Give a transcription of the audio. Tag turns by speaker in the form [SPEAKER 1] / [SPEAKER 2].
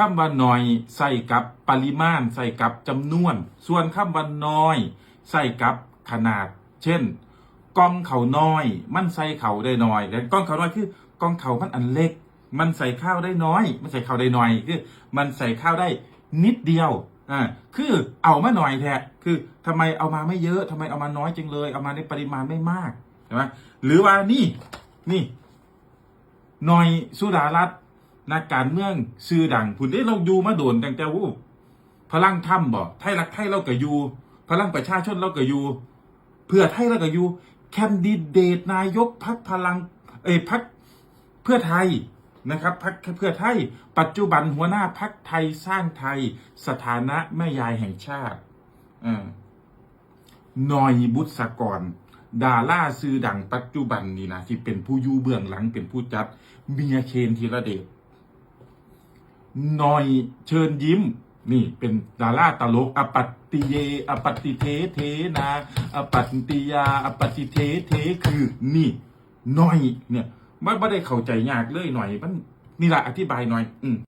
[SPEAKER 1] คำว่าน้อยใส่กับปริมาณใส่กับจำนวน ส่วนคำว่าน้อยใส่กับขนาด เช่นกล้องเขาน้อย มันใส่เขาได้น้อยแต่กล้องเขาน้อยคือกล้องเขามันอันเล็ก มันใส่ข้าวได้น้อย มันใส่ข้าวได้น้อยคือมันใส่ข้าวได้นิดเดียวอ่าคือเอามาหน่อยแท้คือทำไมเอามาไม่เยอะทำไมเอามาน้อยจังเลย เอามาในปริมาณไม่มากใช่ไหมหรือว่านี่นี่หน่อยสุดารัตน์ นักการเมืองชื่อดังผุนได้เราอยู่มาโดนตั้งแต่วูพลังถ้ำบ่ไทยรักไทยเราก็อยู่พลังประชาชนเราก็อยู่เพื่อไทยเราก็อยู่แคนดิเดตนายกพักพลังเอ้พักเพื่อไทยนะครับพักเพื่อไทย ปัจจุบันหัวหน้าพักไทยสร้างไทย สถานะแม่ยายแห่งชาติอนอยบุษกร ดาราซื้อดังปัจจุบันนี่นะที่เป็นผู้ยู่เบื้องหลังเป็นผู้จัดเมียเคนธีระเดช หน่อยเชิญยิ้ม นี่เป็นดาราตลกอปัตติเยอปัตติเทเทนาอปัตติยาอปัตติเทเทคือนี่หน่อยเนี่ยไม่ได้เข้าใจยากเลยหน่อยมันนี่แหละอธิบายหน่อย อืม